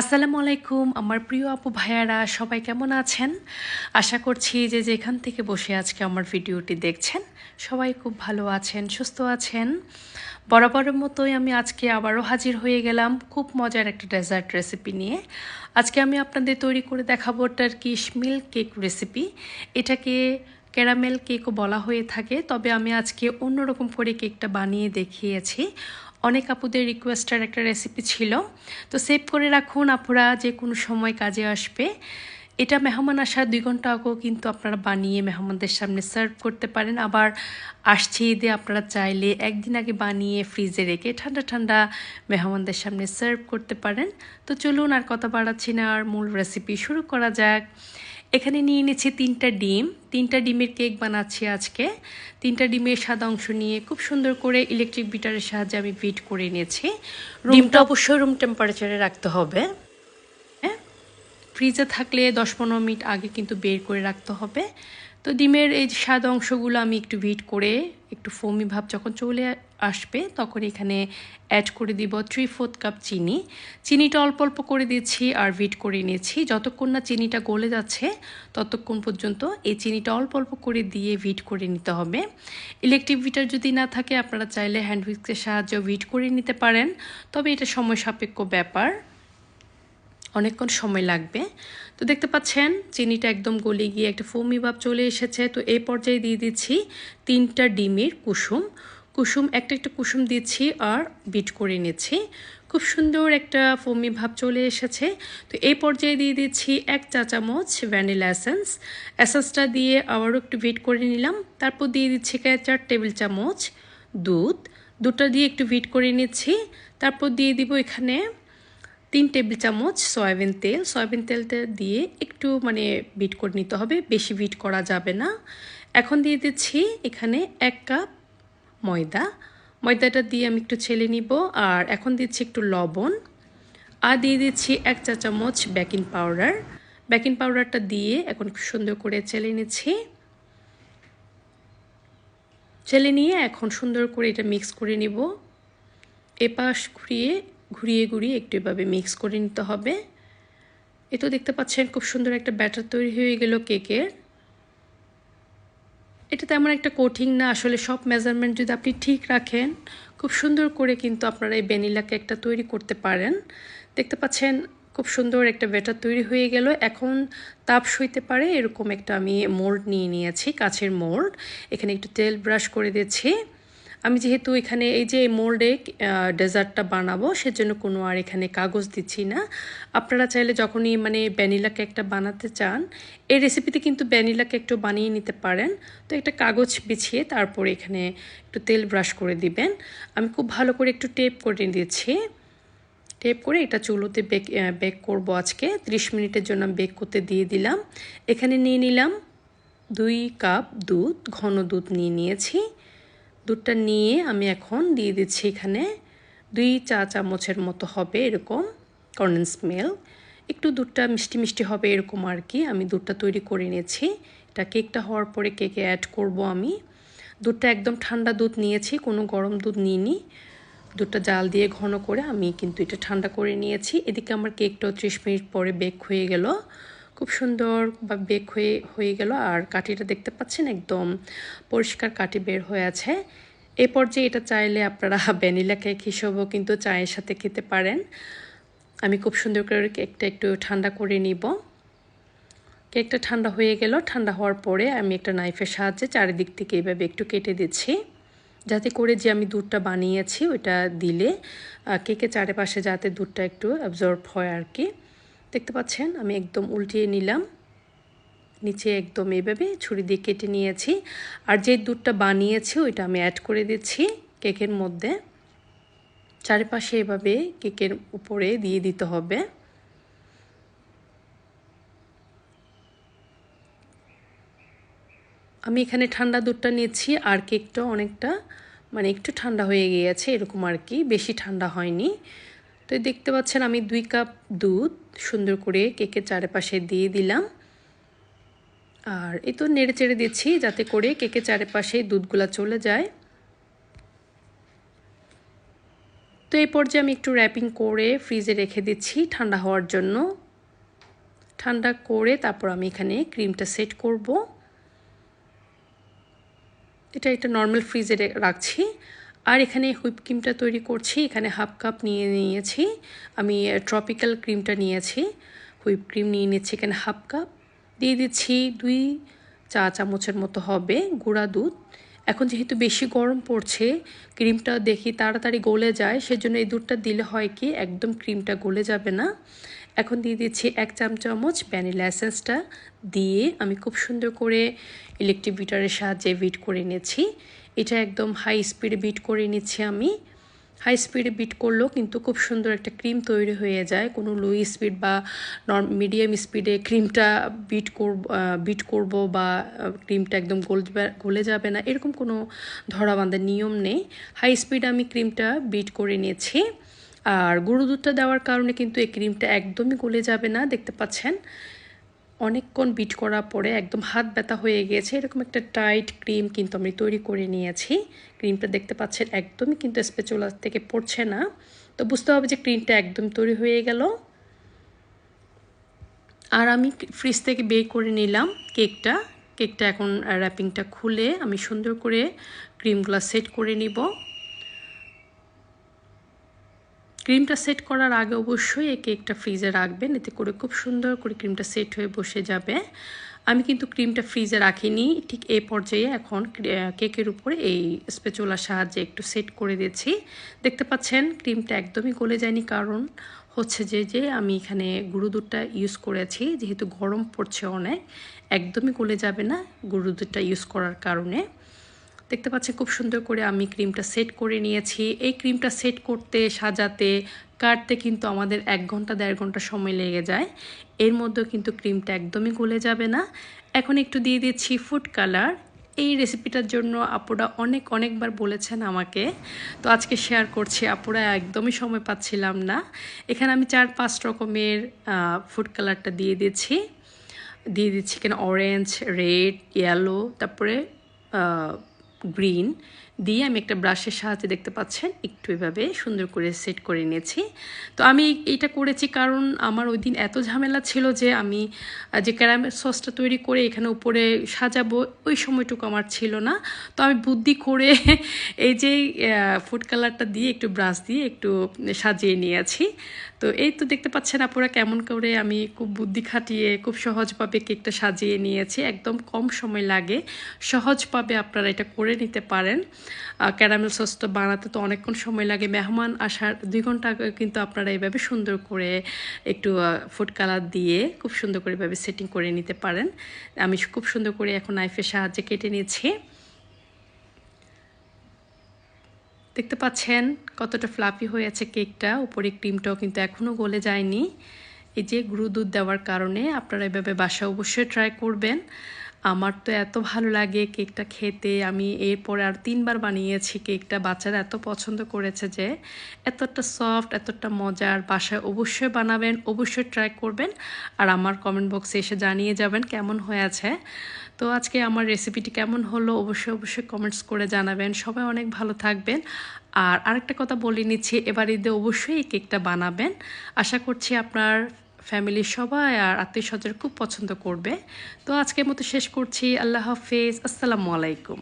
আসসালামু আলাইকুম, আমার প্রিয় আপু ভাইয়ারা, সবাই কেমন আছেন? আশা করছি যে যেখান থেকে বসে আজকে আমার ভিডিওটি দেখছেন, সবাই খুব ভালো আছেন, সুস্থ আছেন। বরাবরের মতোই আমি আজকে আবারও হাজির হয়ে গেলাম খুব মজার একটা ডেজার্ট রেসিপি নিয়ে। আজকে আমি আপনাদের তৈরি করে দেখাবো টার্কিশ মিল্ক কেক রেসিপি এটাকে ক্যারামেল কেকও বলা হয়ে থাকে, তবে আমি আজকে অন্যরকম করে কেকটা বানিয়ে দেখিয়েছি। অনেক আপুদের রিকোয়েস্টের একটা রেসিপি ছিল। তো সেভ করে রাখুন, আপুরা যে কোনো সময় কাজে আসবে। এটা মেহমান আসার দুই ঘণ্টা আগেও কিন্তু আপনারা বানিয়ে মেহমানদের সামনে সার্ভ করতে পারেন। আবার আসছে ঈদে আপনারা চাইলে একদিন আগে বানিয়ে ফ্রিজে রেখে ঠান্ডা ঠান্ডা মেহমানদের সামনে সার্ভ করতে পারেন। তো চলুন আর কথা বাড়াচ্ছি না, আর মূল রেসিপি শুরু করা যাক। এখানে নিয়ে নিয়েছি তিনটা ডিম। তিনটা ডিমের কেক বানাচ্ছি আজকে। তিনটা ডিমের সাদা অংশ নিয়ে খুব সুন্দর করে ইলেকট্রিক বিটারের সাহায্যে আমি বিট করে নিয়েছি। ডিমটা অবশ্যই রুম টেম্পারেচারে রাখতে হবে। হ্যাঁ? ফ্রিজে থাকলে দশ পনেরো মিনিট আগে কিন্তু বের করে রাখতে হবে। তো ডিমের এই সাদা অংশগুলো আমি একটু ভিট করে একটু ফোমি ভাব যখন চলে আসবে, তখন এখানে অ্যাড করে দিব থ্রি ফোর্থ কাপ চিনি। চিনিটা অল্প অল্প করে দিচ্ছি আর ভিট করে নিয়েছি। যতক্ষণ না চিনিটা গলে যাচ্ছে, ততক্ষণ পর্যন্ত এই চিনিটা অল্প অল্প করে দিয়ে ভিট করে নিতে হবে। ইলেকট্রিক ভিটার যদি না থাকে, আপনারা চাইলে হ্যান্ড হুইক্সের সাহায্যে ভিট করে নিতে পারেন। তবে এটা সময় সাপেক্ষ ব্যাপার। অনেকক্ষণ সময় লাগবে। দেখতে পাচ্ছেন, চিনিটা একদম গলে গিয়ে একটা ফোমি ভাব চলে এসেছে। তো এই পর্যায়ে দিয়ে দিচ্ছি তিনটা ডিমের কুসুম। কুসুম, একটা একটা কুসুম দিচ্ছি আর বিট করে নিচ্ছি। খুব সুন্দর একটা ফোমি ভাব চলে এসেছে। তো এই পর্যায়ে দিয়ে দিচ্ছি এক চা চামচ ভ্যানিলা এসেন্স। এসেন্সটা দিয়ে আবারও একটু বিট করে নিলাম। তারপর দিয়ে দিচ্ছি চার টেবিল চামচ দুধ। দুধটা দিয়ে একটু বিট করে নিচ্ছি। তারপর দিয়ে দিব এখানে তিন টেবিল চামচ সয়াবিন তেল। সয়াবিন তেলটা দিয়ে একটু মানে বিট করে নিতে হবে, বেশি বিট করা যাবে না। এখন দিয়ে দিচ্ছি এখানে এক কাপ ময়দা। ময়দাটা দিয়ে আমি একটু ছেলে নিব, আর এখন দিচ্ছি একটু লবণ। আর দিয়ে দিচ্ছি এক চা চামচ বেকিং পাউডার। বেকিং পাউডারটা দিয়ে এখন খুব সুন্দর করে চেলে নিচ্ছি। চেলে নিয়ে এখন সুন্দর করে এটা মিক্স করে নিব। এপাশ ঘুরিয়ে ঘুরিয়ে ঘুরিয়ে একটু এভাবে মিক্স করে নিতে হবে। এ তো দেখতে পাচ্ছেন খুব সুন্দর একটা ব্যাটার তৈরি হয়ে গেল কেকের এটা তেমন একটা কঠিন না, আসলে সব মেজারমেন্ট যদি আপনি ঠিক রাখেন, খুব সুন্দর করে কিন্তু আপনারা এই ভ্যানিলা কেকটা তৈরি করতে পারেন। দেখতে পাচ্ছেন খুব সুন্দর একটা ব্যাটার তৈরি হয়ে গেল। এখন তাপ সইতে পারে, এরকম একটা আমি মোল্ড নিয়ে নিয়েছি কাছের মোল্ড এখানে একটু তেল ব্রাশ করে দিয়েছি। আমি যেহেতু এখানে এই যে মোল্ডে ডেজার্টটা বানাবো, সেজন্য কোনো আর এখানে কাগজ দিচ্ছি না। আপনারা চাইলে যখনই মানে ভ্যানিলা কেকটা বানাতে চান, এই রেসিপিতে কিন্তু ভ্যানিলা কেকটা বানিয়ে নিতে পারেন। তো একটা কাগজ বিছিয়ে তারপরে এখানে একটু তেল ব্রাশ করে দিবেন। আমি খুব ভালো করে একটু টেপ করে দিয়েছি টেপ করে এটা চুলোতে বেক বেক করব আজকে। 30 মিনিটের জন্য বেক করতে দিয়ে দিলাম। এখানে নিয়ে নিলাম দুই কাপ দুধ, ঘন দুধ নিয়ে নিয়েছি। দুধটা নিয়ে আমি এখন দিয়ে দিচ্ছি এখানে দুই চা চামচের মতো হবে এরকম কর্নেন্স মিল্ক একটু দুধটা মিষ্টি মিষ্টি হবে এরকম আর কি। আমি দুধটা তৈরি করে নিয়েছি। এটা কেকটা হওয়ার পরে কেকে অ্যাড করব আমি। দুধটা একদম ঠান্ডা দুধ নিয়েছি, কোনো গরম দুধ নিইনি। দুধটা জাল দিয়ে ঘন করে আমি কিন্তু এটা ঠান্ডা করে নিয়েছি। এদিকে আমার কেকটাও ত্রিশ মিনিট পরে বেক হয়ে গেল। খুব সুন্দর বা বেক হয়ে হয়ে গেল। আর কাঠিটা দেখতে পাচ্ছেন একদম পরিষ্কার কাঠি বের হয়ে আছে। এ পর্যায়ে এটা চাইলে আপনারা ভ্যানিলা কেক হিসেবেও কিন্তু চায়ের সাথে খেতে পারেন। আমি খুব সুন্দর করে কেকটা একটু ঠান্ডা করে নিব। কেকটা ঠান্ডা হয়ে গেল। ঠান্ডা হওয়ার পরে আমি একটা নাইফের সাহায্যে চারিদিক থেকে এইভাবে একটু কেটে দিচ্ছি। যাতে করে যে আমি দুধটা বানিয়েছি, ওইটা দিলে কেকের চারিপাশে যাতে দুধটা একটু অ্যাবজর্ব হয় আর কি। দেখতে পাচ্ছেন, আমি একদম উল্টিয়ে নিলাম। নিচে একদম এভাবে ছুরি দিয়ে কেটে নিয়েছি। আর যে দুধটা বানিয়েছি, ওইটা আমি অ্যাড করে দিচ্ছি কেকের মধ্যে। চারিপাশে এভাবে কেকের উপরে দিয়ে দিতে হবে। আমি এখানে ঠান্ডা দুধটা নিয়েছি আর কেকটা অনেকটা মানে একটু ঠান্ডা হয়ে গিয়েছে, এরকম আর কি। বেশি ঠান্ডা হয়নি। তো দেখতে পাচ্ছেন আমি দুই কাপ দুধ সুন্দর করে কেকের চারপাশে দিয়ে দিলাম। আর এই তো নেড়ে চেড়ে দিচ্ছি যাতে করে কেকের চারপাশে দুধগুলা চলে যায়। তো এই পর্যায়ে আমি একটু র্যাপিং করে ফ্রিজে রেখে দিচ্ছি ঠান্ডা হওয়ার জন্য। ঠান্ডা করে তারপর আমি এখানে ক্রিমটা সেট করব। এটা একটা নর্মাল ফ্রিজে রাখছি। আর এখানে হুইপ ক্রিমটা তৈরি করছি, এখানে হাফ কাপ নিয়ে নিয়েছি। আমি ট্রপিক্যাল ক্রিমটা নিয়েছি। হুইপ ক্রিম নিয়ে নিচ্ছি এখানে হাফ কাপ। দিয়ে দিচ্ছি দুই চা চামচের মতো হবে গুঁড়া দুধ। এখন যেহেতু বেশি গরম পড়ছে, ক্রিমটা দেখি তাড়াতাড়ি গলে যায়, সেজন্য এই দুধটা দিলে হয় কি, একদম ক্রিমটা গলে যাবে না। এখন দিয়ে দিচ্ছি এক চাম চামচ ভ্যানিলা এসেন্সটা দিয়ে আমি খুব সুন্দর করে ইলেকট্রিক বিটারের সাহায্যে বিট করে নিয়েছি এটা একদম হাই স্পিডে বিট করে নিচ্ছি আমি। হাই স্পিডে বিট করলেও কিন্তু খুব সুন্দর একটা ক্রিম তৈরি হয়ে যায়। কোনো লো স্পিড বা মিডিয়াম স্পিডে ক্রিমটা বিট করব বিট করব বা ক্রিমটা একদম গলে যাবে না। এরকম কোনো ধরা বাঁধার নিয়ম নেই। হাই স্পিডে আমি ক্রিমটা বিট করে নিয়েছি। আর গুঁড়ো দুধটা দেওয়ার কারণে কিন্তু এই ক্রিমটা একদমই গলে যাবে না। দেখতে পাচ্ছেন? অনেকক্ষণ বিট করার পরে একদম হাত ব্যথা হয়ে গিয়েছে এরকম একটা টাইট ক্রিম কিন্তু আমি তৈরি করে নিয়েছি। ক্রিমটা দেখতে পাচ্ছেন একদমই কিন্তু স্পেচুলা থেকে পড়ছে না। তো বুঝতে হবে যে ক্রিমটা একদম তৈরি হয়ে গেল। আর আমি ফ্রিজ থেকে বের করে নিলাম কেকটা কেকটা এখন র্যাপিংটা খুলে আমি সুন্দর করে ক্রিমগুলো সেট করে নিব। ক্রিমটা সেট করার আগে অবশ্যই এই কেকটা ফ্রিজে রাখবেন। এতে করে খুব সুন্দর করে ক্রিমটা সেট হয়ে বসে যাবে। আমি কিন্তু ক্রিমটা ফ্রিজে রাখিনি। ঠিক এই পর্যায়ে এখন কেকের উপরে এই স্পেচোলার সাহায্যে একটু সেট করে দিয়েছি। দেখতে পাচ্ছেন, ক্রিমটা একদমই গলে যায়নি। কারণ হচ্ছে যে যে আমি এখানে গুঁড়ো দুধটা ইউজ করেছি। যেহেতু গরম পড়ছে অনেক, একদমই গলে যাবে না গুঁড়ো দুধটা ইউজ করার কারণে। দেখতে পাচ্ছি খুব সুন্দর করে আমি ক্রিমটা সেট করে নিয়েছি। এই ক্রিমটা সেট করতে, সাজাতে, কাটতে কিন্তু আমাদের এক ঘণ্টা, দেড় ঘণ্টা সময় লেগে যায়। এর মধ্যেও কিন্তু ক্রিমটা একদমই গলে যাবে না। এখন একটু দিয়ে দিচ্ছি ফুড কালার। এই রেসিপিটার জন্য আপুরা অনেক, অনেকবার বলেছেন আমাকে। তো আজকে শেয়ার করছি, আপুরা একদমই সময় পাচ্ছিলাম না। এখানে আমি চার, পাঁচ রকমের ফুড কালারটা দিয়ে দিচ্ছি। দিয়ে দিচ্ছি কেন অরেঞ্জ রেড ইয়েলো তারপরে green. দিয়ে আমি একটা ব্রাশের সাহায্যে দেখতে পাচ্ছেন, একটু এভাবে সুন্দর করে সেট করে নিয়েছি। তো আমি এটা করেছি কারণ আমার ওই দিন এত ঝামেলা ছিল যে আমি যে ক্যারামেল সসটা তৈরি করে এখানে উপরে সাজাবো, ওই সময়টুকু আমার ছিল না। তো আমি বুদ্ধি করে এই যে ফুড কালারটা দিয়ে একটু ব্রাশ দিয়ে একটু সাজিয়ে নিয়েছি। তো এই তো দেখতে পাচ্ছেন আপনারা কেমন করে আমি খুব বুদ্ধি খাটিয়ে, খুব সহজভাবে কেকটা সাজিয়ে নিয়েছি। একদম কম সময় লাগে, সহজভাবে আপনারা এটা করে নিতে পারেন। ক্যারামেল সসটা বানাতে তো অনেকক্ষণ সময় লাগে। মেহমান আসার দুই ঘণ্টা কিন্তু আপনারা এইভাবে সুন্দর করে একটু ফুড কালার দিয়ে খুব সুন্দর করে এভাবে সেটিং করে নিতে পারেন। আমি খুব সুন্দর করে এখন নাইফের সাহায্যে কেটে নিয়েছি। দেখতে পাচ্ছেন কতটা ফ্লাফি হয়ে আছে কেকটা উপরে ক্রিমটাও কিন্তু এখনও গলে যায়নি। এই যে গুঁড়ো দুধ দেওয়ার কারণে আপনারা এভাবে বাসা অবশ্যই ট্রাই করবেন। আমার তো এত ভালো লাগে কেকটা খেতে। আমি এরপরে আর তিনবার বানিয়েছি কেকটা। বাচ্চারা এত পছন্দ করেছে যে এতটা সফট, এতটা মজার বাসায় অবশ্যই বানাবেন, অবশ্যই ট্রাই করবেন আর আমার কমেন্ট বক্সে এসে জানিয়ে যাবেন কেমন হয়েছে। তো আজকে আমার রেসিপিটি কেমন হলো অবশ্যই অবশ্যই কমেন্টস করে জানাবেন। সবাই অনেক ভালো থাকবেন। আর আরেকটা কথা বলে নিচ্ছি, এবার ঈদে অবশ্যই কেকটা বানাবেন। আশা করছি আপনার ফ্যামিলির সবাই আর আত্মীয় স্বজন খুব পছন্দ করবে। তো আজকের মতো শেষ করছি। আল্লাহ হাফিজ। আসসালামু আলাইকুম।